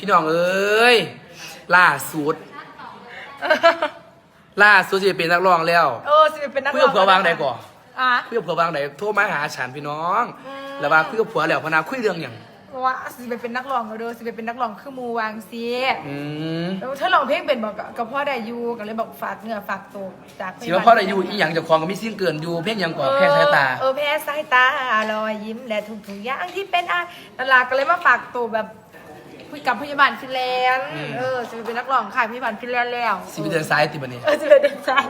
พี่น้องเอ้ยล่าสุด ล่าสุดจะเป็นนักร้องแล้วเออสิเป็นนักร้เพื่อเผื่อวางใดก่อนอะเพื่อเผื่อวางใดโทรมาหาฉันพี่น้องอืมแล้วว่าเพื่อเผื่อแล้วพนาคุยเรื่องอย่างว่าสิไปเป็นนักร้องก็เด้อสิไปเป็นนักร้องคือหมูวางซีอืมแล้วถ้าร้องเพลงเป็นบอกกับกับพ่อได้อยู่ก็เลยบอกฝากเนื้อฝากตัวจากสิว่าพ่อได้อยู่อีหยังเจะคลองก็มีสิ่งเกินอยู่เพียงหยังก่อนแค่สายตา เออแพ้สายตารอยยิ้มและทุกทุกๆอย่างที่เป็นอาตลาดก็เลยมาฝากตัวแบบ คุยกับพยาบาลฟินแลนด์ อืม เออจะไปเป็นนักร้องขายพยาบาลฟินแลนด์แล้ว สิไปเดินซ้ายติบันนี้เออจะเป็นเด็กชาย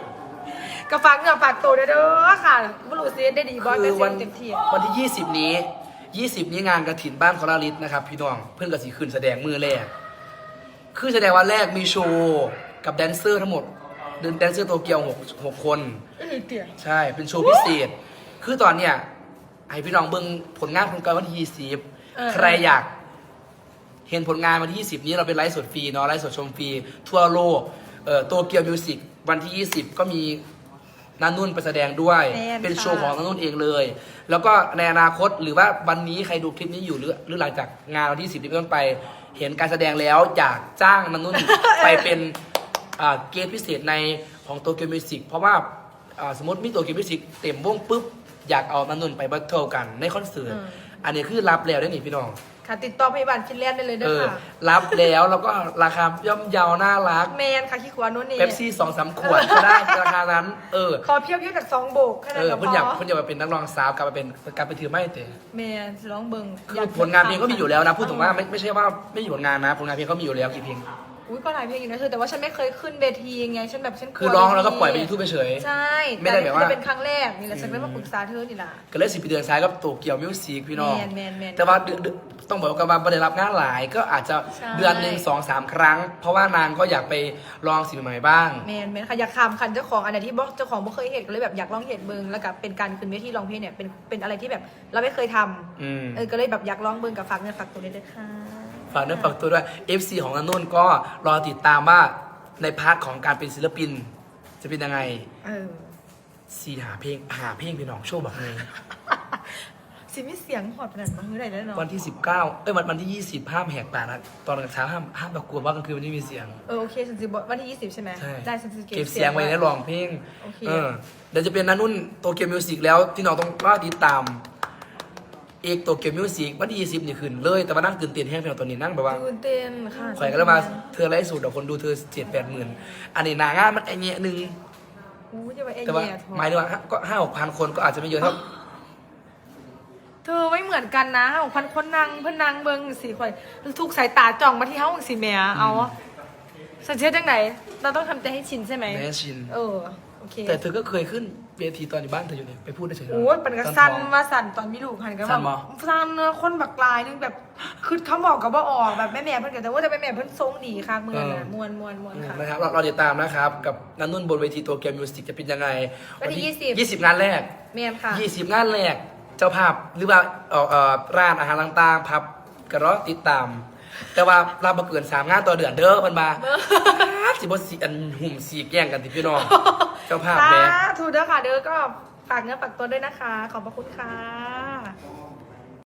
ก็ฝากเนื้อฝากตัวเด้อเด้อค่ะบุรุษเสียได้ดีบอสคืแต่อเสีวัยนงเต็มที่วันที่ 20 นี้ 20 นี้งานกระถินบ้านคอราลิสนะครับ พี่น้องเพื่อนกับสีคืนแสดงมือแรก คือแสดงวันแรกมีโชว์กับแดนเซอร์ทั้งหมดเดินแดนเซอร์โตเกียวหกหกคน เออเตี๋ยใช่เป็นโชว์พิเศษ คือตอนเนี้ยให้พี่น้องเบิ่งผลงานผลการวันที่20 ใครอยาก เห็นผลงานวันที่ 20 นี้เราเป็นไลฟ์สดฟรีเนาะไลฟ์สดชมฟรีทั่วโลกเอ่อโตเกียวมิวสิกวันที่ 20 ก็มีนันนุ่นไปแสดงด้วยแม่นเป็นโชว์ค่ะ ของนันนุ่นเองเลย แล้วก็ในอนาคตหรือว่าวันนี้ใครดูคลิปนี้อยู่หรือหรือหลังจากงานวันที่ 10นี้เป็นต้นไป เห็นการแสดงแล้วอยากจ้างนันนุ่น ไปเป็นอ่าเกมพิเศษในของโตเกียวมิวสิกเพราะว่าอ่าสมมติมีโตเกียวมิวสิกเต็มวงปุ๊บอยากเอานันนุ่นไปบัตเทิลกันในคอนเสิร์ตอืมอันนี้คือรับแล้วได้หนิพี่น้อง ค่ะติดต่อพยาบาลฟินแลนด์ได้เลยเด้เอออค่ะรับแล้วแล้วก็ราคาย่อมเยาน่ารัก แมนค่ะขี้ขวานุ่นนี่เป๊ปซี่สองสามขวดก็ได้ราคานั้น เออ ขอเพียวเพียวจากสองโบกแค่เอนั้นอก็พเพิ่นอยากอเพิ่นอยากมาเป็นนักร้องสาวกลับมาเป็นกลับไปถือไม่เตะแมนร้องเบิงคือผลงานเพลงก็มีอยู่แล้วนะพูดถึงว่าไม่ไม่ใช่ว่าไม่มีผลงานนะผลงานเพลงเขามีอยู่แล้วกี่เพลง อุ้ยก็หลายเพลงอยู่นะเธอแต่ว่าฉันไม่เคยขึ้นเวทีไงฉันแบบฉันกคือร้องแล้วก็ปล่อยไปยูทูบไปเฉย ใช่ไม่ได้แบบว่าต่เป็นครั้งแรกนี่แหละฉันไม่มาปรึกษาเธอนี่ล่ะก็เลยสิบปีเดือนซ้ายก็โตเกียวมิวสิกพี่น้อง แมนแมนแมน แต่ว่าเดือนเดือนต้องบอกว่าไม่ได้รับงานหลายก็อาจจะใช่ เดือนหนึ่งสองสามครั้ง เพราะว่านางก็อยากไปลองสิ่งใหม่ๆบ้าง แมนแมนค่ะอยากขามคันเจ้าของอันไหนที่บอกเจ้าของไม่เคยเห็นก็เลยแบบอยากลองเห็นเบิงแล้วกับเป็นการขึ้นเวทีร้องเพลงเนี่ยเป็นเป็นอะไรที่แบบเราไม่เคยทำอืม เออก็เลยแบบอยากลองเบิงกับฝากเงินฝากตัวเลยด้วยค่ะ ฝากเนื้อฝากตัวด้วย FC ของนันนุ่นก็รอติดตามว่าในพาร์ทของการเป็นศิลปิน จะเป็นยังไงเออสีหาเพลงหาเพลงพี่น้องโชว์แบบนี้สิมีเสียงหอดขนาดมั้งได้แน่นอนวันที่ 19 เอ้ยวันวันที่ 20ห้ามแหกปากนะตอนกลางเช้าห้ามห้ามแบบกลัวว่ากลางคืนมันไม่มีเสียง เออโอเคฉันจะบอกวันที่ 20 ใช่ไหมใช่ได้ฉันจะเก็บเสียงไว้ในร้องเพลงโอเคเออเดี๋ยวจะเป็นนันนุ่นโตเกียวมิวสิกแล้วที่น้องต้องรอติดตาม เอกโตเกียวมิวสิกวันที่20นี่ขึ้นเลย แต่ว่านั่งตื่นเต้นแห้งเพียงตอนนี้นั่งแบบว่า ตื่นเต้นค่ะข่อยก็เลยมาเธอไลฟ์สูตรเดี๋ยวคนดูเธอเจ็ดแปดหมื่นอันนี้หนางานมันไอเงี้ยหนึ่งอู้จะไปเอ็นแต่ว่าเนียหมายถึงว่าก็ห้าหกพันคนก็อาจจะไม่เยอะเท่าเธอไม่เหมือนกันนะของพันคนนางเพื่อนนางเบิงสี่ข่อยถูกสายตาจ่องมาที่เฮ้าของสีแม่เอาสัญเชื่อจังไหนเราต้องทำใจให้ชินใช่ไหมแม่ชิน เออโอเคแต่เธอก็เคยขึ้น เวทีตอนอยู่บ้านเธออยู่เนี่ยไปพูดได้เฉยๆโอ้ยเป็นกระสั้นมาสั่นตอนมีลูกหันกันสั่แบบนบ่สั้นเนอะคนบักลายนึงแบบคือเขาบอกกับว่าออกแบบแม่แม่เพื่อนกันแต่ว่าแต่แม่แม่เพื่อนทรงดีค่ะเมื่อน่ะมวนมวนมวนค่ะ นะครับเราเราติดตามนะครับ กับนันนุ่นบนเวทีตัวเกมมิวสิกจะเป็นยังไงวันที่20 ยี่สิบงานแรกแม่ค่ะ ยี่สิบงานแรก เจ้าภาพหรือว่าเอ่อเอ่อร้านอาหารต่างๆพับกระรอติดตาม แต่ว่าเราบัเกินสามงานต่อเดือนเด้อมันมาสิบสีอันหุ่มสีแย่งกันที่พี่น้อง เจ้าภาพสาแม่ ธุเด้อค่ะเด้อก็ฝากเนื้อฝากตัวด้วยนะคะ ขอบพระคุณค่ะ